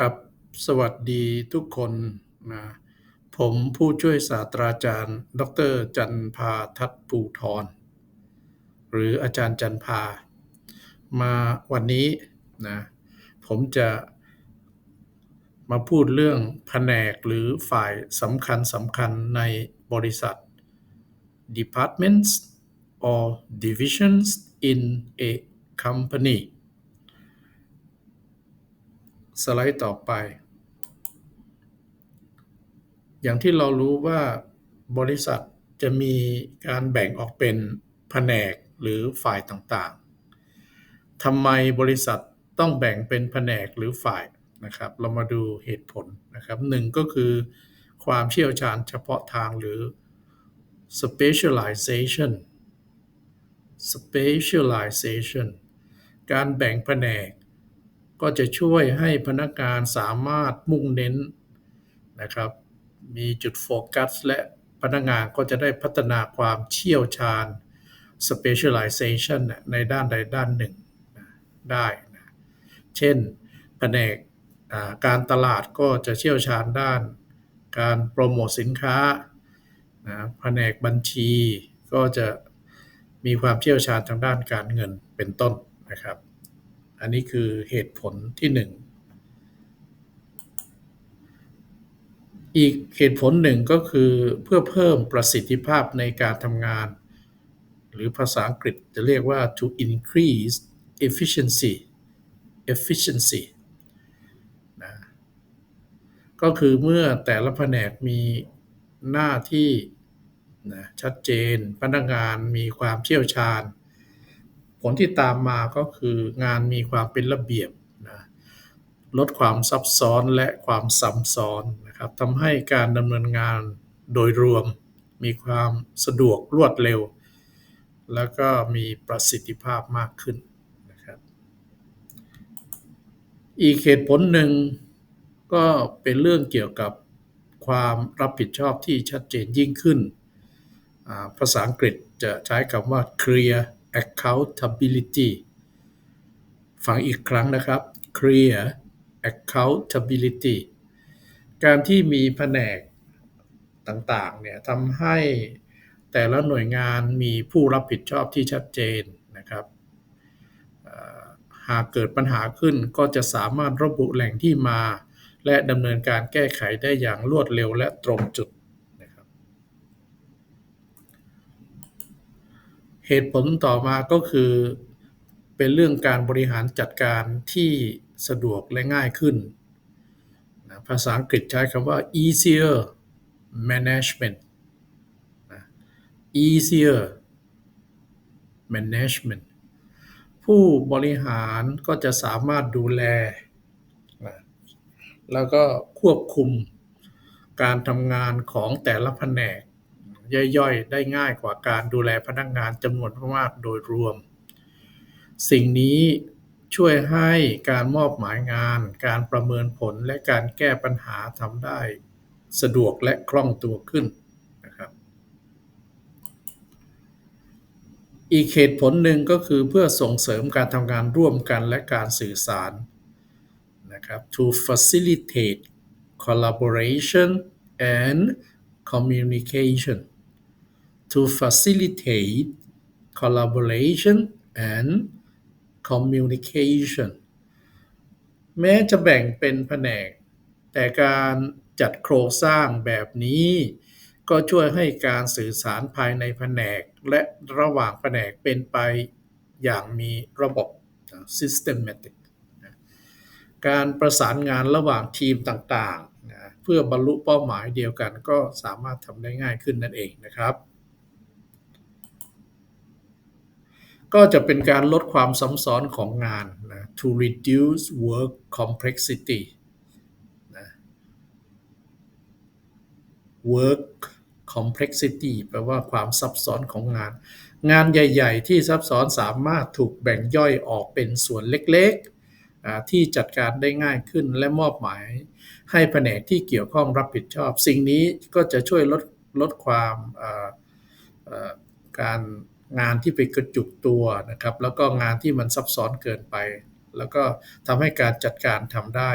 ครับ สวัสดีทุกคนนะผมผู้ช่วยศาสตราจารย์ ดร จันพาทัตภูทรหรืออาจารย์จันพา มาวันนี้นะผมจะมาพูดเรื่องแผนกหรือฝ่ายสำคัญสำคัญในบริษัท departments or divisions in a company สไลด์ต่อไป อย่างที่เรารู้ว่าบริษัทจะมีการแบ่งออกเป็นแผนกหรือฝ่ายต่างๆทำไมบริษัทต้องแบ่งเป็นแผนกหรือฝ่ายนะครับ เรามาดูเหตุผลนะครับหนึ่งก็คือความเชี่ยวชาญเฉพาะทางหรือ specialization specialization การแบ่งแผนก ก็จะช่วยให้พนักงานสามารถมุ่งเน้นนะครับ มีจุดโฟกัส และพนักงานก็จะได้พัฒนาความเชี่ยวชาญ specialization ในด้านใดด้านหนึ่งได้นะเช่นแผนกการตลาดก็จะเชี่ยวชาญด้าน การโปรโมทสินค้านะแผนกบัญชีก็จะมีความเชี่ยวชาญทางด้านการเงินเป็นต้นนะครับ อันนี้คือเหตุผลที่หนึ่ง อีกเหตุผลหนึ่งก็คือเพื่อเพิ่มประสิทธิภาพในการทำงาน หรือภาษาอังกฤษจะเรียกว่า to increase efficiency efficiency นะก็คือเมื่อแต่ละแผนกมีหน้าที่นะชัดเจน พนักงานมีความเชี่ยวชาญ ผลที่ตามมาก็คืองานมีความเป็นระเบียบนะลดความซับซ้อนและความซ้ำซ้อนนะครับทำให้การดำเนินงานโดยรวม มีความสะดวกรวดเร็ว แล้วก็มีประสิทธิภาพมากขึ้นนะครับอีกเหตุผลหนึ่งก็เป็นเรื่องเกี่ยวกับความรับผิดชอบที่ชัดเจนยิ่งขึ้น ภาษาอังกฤษจะใช้คำว่า clear accountability ฟังอีกครั้งนะครับ clear accountability การที่มีแผนกต่างๆเนี่ยทำให้แต่ละหน่วยงานมีผู้รับผิดชอบที่ชัดเจนนะครับหากเกิดปัญหาขึ้นก็จะสามารถระบุแหล่งที่มา และดำเนินการแก้ไขได้อย่างรวดเร็วและตรงจุด เหตุผลต่อมาก็คือ เป็นเรื่องการบริหารจัดการที่สะดวกและง่ายขึ้น ภาษาอังกฤษใช้คำว่า easier management easier management ผู้บริหารก็จะสามารถดูแล แล้วก็ควบคุมการทำงานของแต่ละแผนก ย่อยๆ ได้ง่ายกว่าการดูแลพนักงานจำนวนมากโดยรวม สิ่งนี้ช่วยให้การมอบหมายงาน การประเมินผลและการแก้ปัญหาทำได้สะดวกและคล่องตัวขึ้นนะครับ อีกเหตุผลหนึ่งก็คือเพื่อส่งเสริมการทำงานร่วมกันและการสื่อสารนะครับ to facilitate collaboration and communication to facilitate collaboration and communication แม้จะแบ่งเป็นแผนก แต่การจัดโครงสร้างแบบนี้ ก็ช่วยให้การสื่อสารภายในแผนก และระหว่างแผนกเป็นไปอย่างมีระบบ systematic การประสานงานระหว่างทีมต่างๆ เพื่อบรรลุเป้าหมายเดียวกันก็สามารถทำได้ง่ายขึ้นนั่นเองนะครับ ก็จะเป็นการลดความซับซ้อนของงานนะ to reduce work complexity นะ work complexity แปลว่าความซับซ้อนของงาน งานใหญ่ ๆ ที่ซับซ้อนสามารถถูกแบ่งย่อยออกเป็นส่วนเล็กๆ ที่จัดการได้ง่ายขึ้นและมอบหมาย ให้แผนกที่เกี่ยวข้องรับผิดชอบ สิ่งนี้ก็จะช่วยลดลดความการ งานที่ไปกระจุกตัวนะครับ แล้วก็งานที่มันซับซ้อนเกินไป แล้วก็ทำให้การจัดการทำได้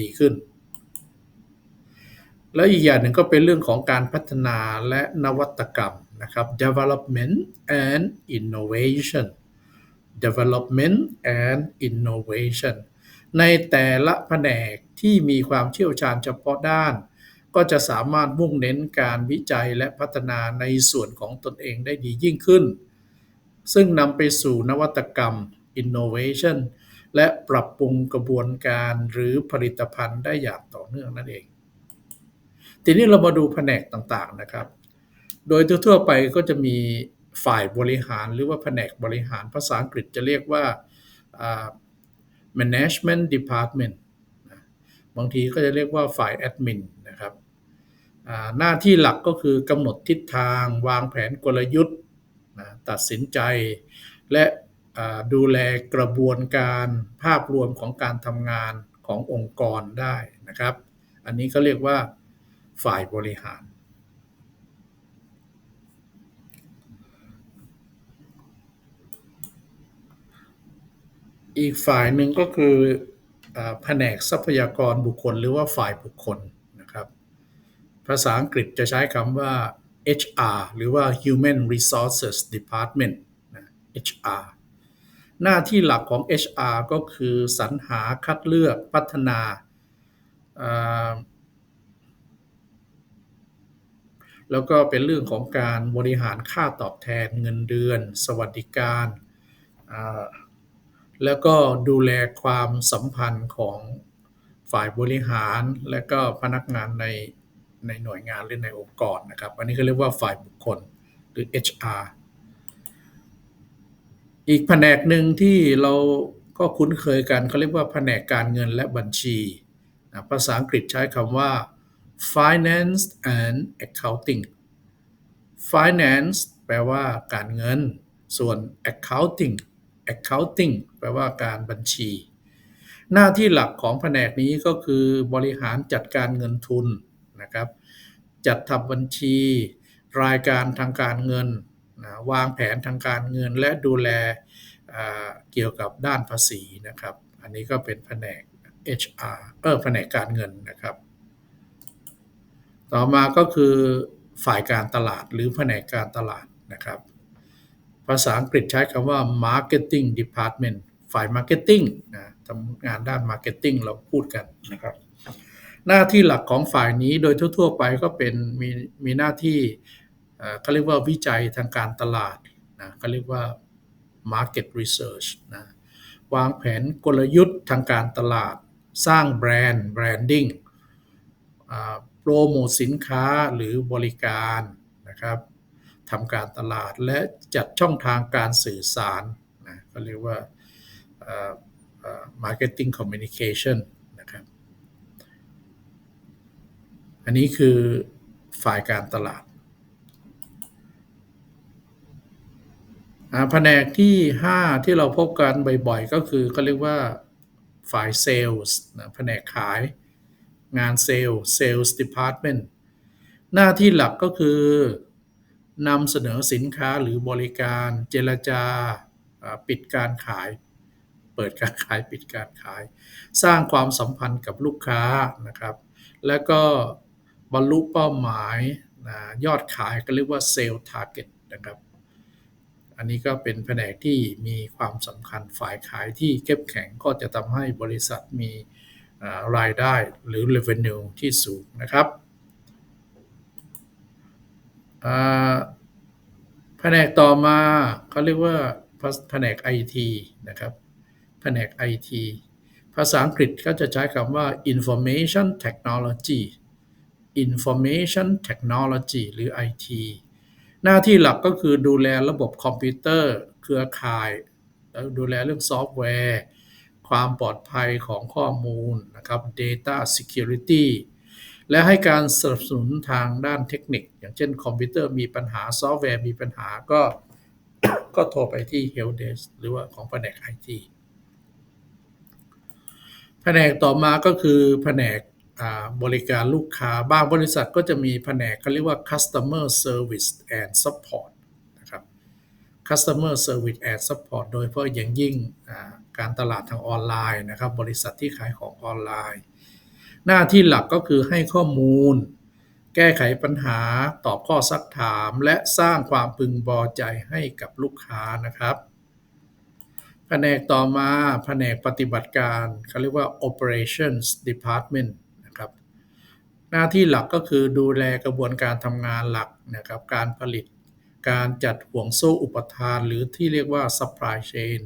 ดีขึ้น แล้วอีกอย่างหนึ่งก็เป็นเรื่องของการพัฒนาและนวัตกรรมนะครับ development and innovation development and innovation ในแต่ละแผนกที่มีความเชี่ยวชาญเฉพาะด้าน ก็จะสามารถมุ่งเน้นการวิจัยและพัฒนาในส่วนของตนเองได้ดียิ่งขึ้น ซึ่งนำไปสู่นวัตกรรม innovation และปรับปรุงกระบวนการหรือผลิตภัณฑ์ได้อย่างต่อเนื่องนั่นเอง ทีนี้เรามาดูแผนกต่างๆนะครับ โดยทั่วๆไปก็จะมีฝ่ายบริหารหรือว่าแผนกบริหารภาษาอังกฤษจะเรียกว่า management department บางทีก็จะเรียกว่าฝ่ายแอดมิน นะครับหน้าที่หลักก็คือกำหนดทิศทาง วางแผนกลยุทธ์ตัดสินใจ และดูแลกระบวนการภาพรวมของการทำงานขององค์กรได้นะครับ อันนี้ก็เรียกว่าฝ่ายบริหาร อีกฝ่ายหนึ่งก็คือแผนกทรัพยากรบุคคลหรือว่าฝ่ายบุคคล ภาษาอังกฤษจะใช้คำว่า HR หรือว่า Human Resources Department HR หน้าที่หลักของ HR ก็คือสรรหาคัดเลือกพัฒนาแล้วก็เป็นเรื่องของการบริหารค่าตอบแทนเงินเดือน สวัสดิการ แล้วก็ดูแลความสัมพันธ์ของฝ่ายบริหาร และก็พนักงานใน ในหน่วยงานหรือในองค์กรนะครับ อันนี้ก็เรียกว่าฝ่ายบุคคลหรือ HR อีกแผนกหนึ่งที่เราก็คุ้นเคยกันเขาเรียกว่าแผนกการเงินและบัญชีนะภาษาอังกฤษใช้คำว่า finance and accounting finance แปลว่าการเงิน ส่วน accounting accounting แปลว่าการบัญชี หน้าที่หลักของแผนกนี้ก็คือบริหารจัดการเงินทุน นะครับ จัดทำบัญชี รายการทางการเงินนะวางแผนทางการเงินและดูแลเกี่ยวกับด้านภาษีนะครับ อันนี้ก็เป็นแผนก HR เออแผนกการเงินนะครับ ต่อมาก็คือฝ่ายการตลาดหรือแผนกการตลาดนะครับ ภาษาอังกฤษใช้คำว่า marketing department ฝ่าย marketing นะทำงานด้าน marketing เราพูดกันนะครับ หน้าที่หลักของฝ่ายนี้โดยทั่ว ๆ ไปก็เป็นมีมีหน้าที่เขาเรียกว่าวิจัยทางการตลาดนะเขาเรียกว่า market research นะวางแผนกลยุทธ์ทางการตลาด สร้างแบรนด์ branding โปรโมทสินค้าหรือบริการนะครับทำการตลาดและจัดช่องทางการสื่อสารนะก็เรียกว่า marketing communication นะครับ อันนี้คือฝ่ายการตลาดแผนกที่ 5 ที่เราพบกันบ่อยๆ ก็คือเขาเรียกว่าฝ่ายเซลล์นะแผนกขายงานเซลล์เซลล์ department หน้าที่หลักก็คือนำเสนอสินค้าหรือบริการเจรจาปิดการขาย เปิดการขายปิดการขาย สร้างความสัมพันธ์กับลูกค้านะครับ แล้วก็ บรรลุเป้าหมายยอดขายก็เรียกว่าเซลล์ทาร์เก็ตนะครับ อันนี้ก็เป็นแผนกที่มีความสำคัญฝ่ายขายที่เข้มแข็งก็จะทำให้บริษัทมีรายได้หรือ revenue ที่สูงนะครับแผนกต่อมาเขาเรียกว่าแผนก IT นะครับ แผนก IT ภาษาอังกฤษก็จะใช้คำว่า information technology information technology หรือ IT หน้าที่หลักก็คือดูแลระบบคอมพิวเตอร์ เครือข่ายแล้วดูแลเรื่องซอฟต์แวร์ ความปลอดภัยของข้อมูลนะครับ Data Security และให้การสนับสนุนทางด้านเทคนิค อย่างเช่นคอมพิวเตอร์มีปัญหาซอฟต์แวร์มีปัญหาก็ก็โทรไปที่ Help Desk หรือว่าของแผนก IT แผนกต่อมาก็คือแผนก บริการลูกค้า บางบริษัทก็จะมีแผนกเขาเรียกว่า customer service and support นะครับ customer service and support โดยเฉพาะอย่างยิ่งการตลาดทางออนไลน์นะครับ บริษัทที่ขายของออนไลน์ หน้าที่หลักก็คือให้ข้อมูล แก้ไขปัญหา ตอบข้อซักถาม และสร้างความพึงพอใจให้กับลูกค้านะครับแผนกต่อมาแผนกปฏิบัติการเขาเรียกว่า operations department หน้าที่หลักก็คือดูแลกระบวนการทำงานหลักนะครับการผลิต การจัดห่วงโซ่อุปทาน หรือที่เรียกว่า supply chain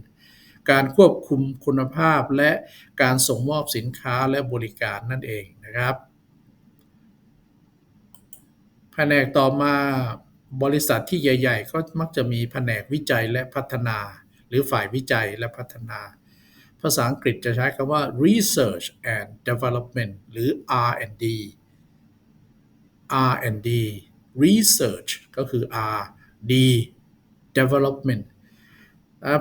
การควบคุมคุณภาพและการส่งมอบสินค้าและบริการนั่นเองนะครับแผนกต่อมาบริษัทที่ใหญ่ ๆ ก็มักจะมีแผนกวิจัยและพัฒนา หรือฝ่ายวิจัยและพัฒนา ภาษาอังกฤษจะใช้คำว่า research and development หรือ R&D R&D research ก็คือ R D development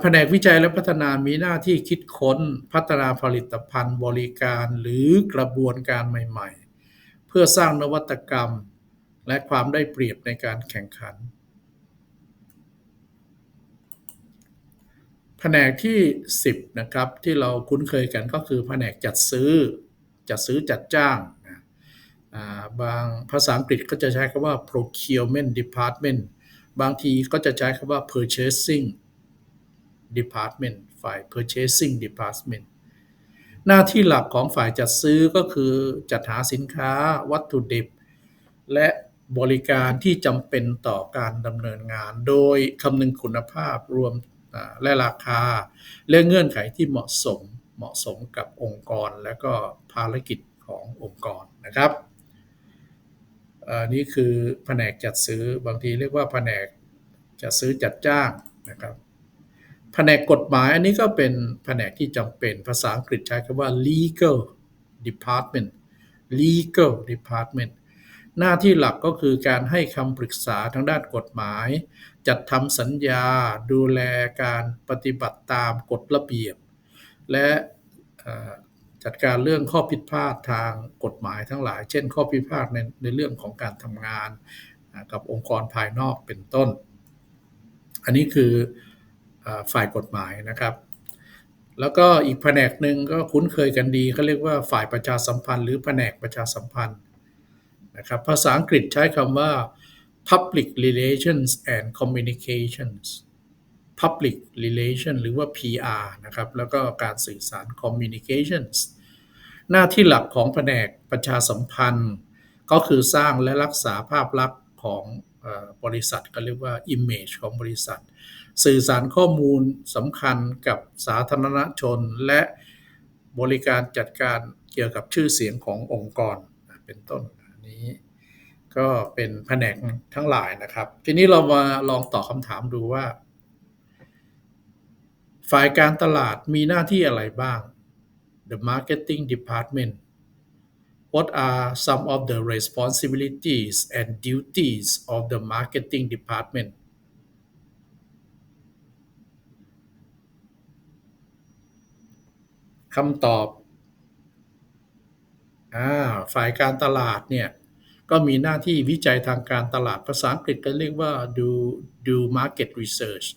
แผนกวิจัยและพัฒนามีหน้าที่คิดค้นพัฒนาผลิตภัณฑ์บริการหรือกระบวนการใหม่ๆ เพื่อสร้างนวัตกรรม และความได้เปรียบในการแข่งขัน แผนกที่ 10 นะครับ ที่เราคุ้นเคยกันก็คือแผนกจัดซื้อ จัดซื้อจัดจ้าง บางภาษาอังกฤษก็จะใช้คำว่า procurement department บางทีก็จะใช้คำว่า purchasing department ฝ่าย purchasing department หน้าที่หลักของฝ่ายจัดซื้อก็คือจัดหาสินค้าวัตถุดิบ และบริการที่จำเป็นต่อการดำเนินงาน โดยคำนึงคุณภาพรวมและราคา และเงื่อนไขที่เหมาะสมเหมาะสมกับองค์กร และก็ภารกิจขององค์กรนะครับ นี่คือแผนกจัดซื้อบางทีเรียกว่าแผนกจัดซื้อจัดจ้างนะครับแผนกกฎหมายอันนี้ก็เป็นแผนกที่จำเป็นภาษาอังกฤษใช้คำว่า legal department legal department หน้าที่หลักก็คือการให้คำปรึกษาทางด้านกฎหมาย จัดทำสัญญา ดูแลการปฏิบัติตามกฎระเบียบ และ จัดการเรื่องข้อผิดพลาดทางกฎหมายทั้งหลาย เช่น ข้อผิดพลาดในในเรื่องของการทำงานกับองค์กรภายนอกเป็นต้น อันนี้คือฝ่ายกฎหมายนะครับ แล้วก็อีกแผนกหนึ่งก็คุ้นเคยกันดีเขาเรียกว่าฝ่ายประชาสัมพันธ์ หรือแผนกประชาสัมพันธ์นะครับภาษาอังกฤษใช้คำว่า public relations and communications public relation หรือว่า PR นะครับ แล้วก็การสื่อสาร communications หน้าที่หลักของแผนกประชาสัมพันธ์ ก็คือสร้างและรักษาภาพลักษณ์ของบริษัทก็เรียกว่า image ของบริษัท สื่อสารข้อมูลสำคัญกับสาธารณชน และบริการจัดการเกี่ยวกับชื่อเสียงขององค์กรเป็นต้นนนี้ก็เป็นแผนกทั้งหลายนะครับ ทีนี้เรามาลองตอบคำถามดูว่า ฝ่ายการตลาดมีหน้าที่อะไรบ้าง the marketing department what are some of the responsibilities and duties of the marketing department คำตอบอ่าฝ่ายการตลาดเนี่ย ก็มีหน้าที่วิจัยทางการตลาดภาษาอังกฤษก็เรียกว่า do do market research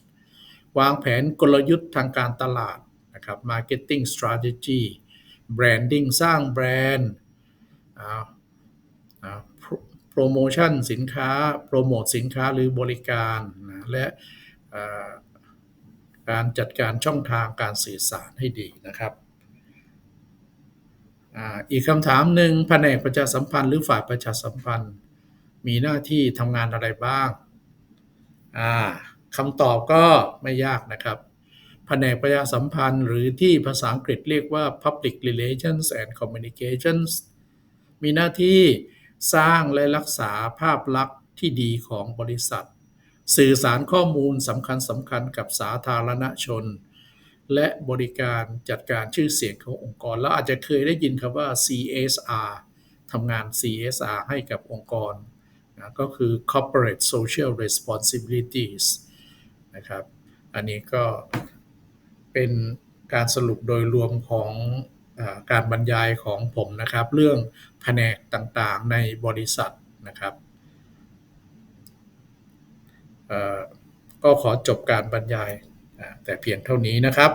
วางแผนกลยุทธ์ทางการตลาดนะครับ marketing strategy branding สร้างแบรนด์โปรโมชั่นสินค้า โปรโมทสินค้าหรือบริการนะและการจัดการช่องทางการสื่อสารให้ดีนะครับอีกคำถามหนึ่งแผนกประชาสัมพันธ์หรือฝ่ายประชาสัมพันธ์ มีหน้าที่ทำงานอะไรบ้างอ่า คำตอบก็ไม่ยากนะครับแผนกประชาสัมพันธ์หรือที่ภาษาอังกฤษเรียกว่า Public Relations and Communications มีหน้าที่สร้างและรักษาภาพลักษณ์ที่ดีของบริษัท สื่อสารข้อมูลสำคัญสำคัญกับสาธารณชน และบริการจัดการชื่อเสียงขององค์กร แล้วอาจจะเคยได้ยินคำว่า CSR ทำงาน CSR ให้กับองค์กรนะก็คือ Corporate Social Responsibilities นะครับ อันนี้ก็เป็นการสรุปโดยรวมของอการบรรยายของผมนะครับ เรื่องแผนกต่างๆในบริษัทนะครับก็ขอจบการบรรยายแต่เพียงเท่านี้นะครับ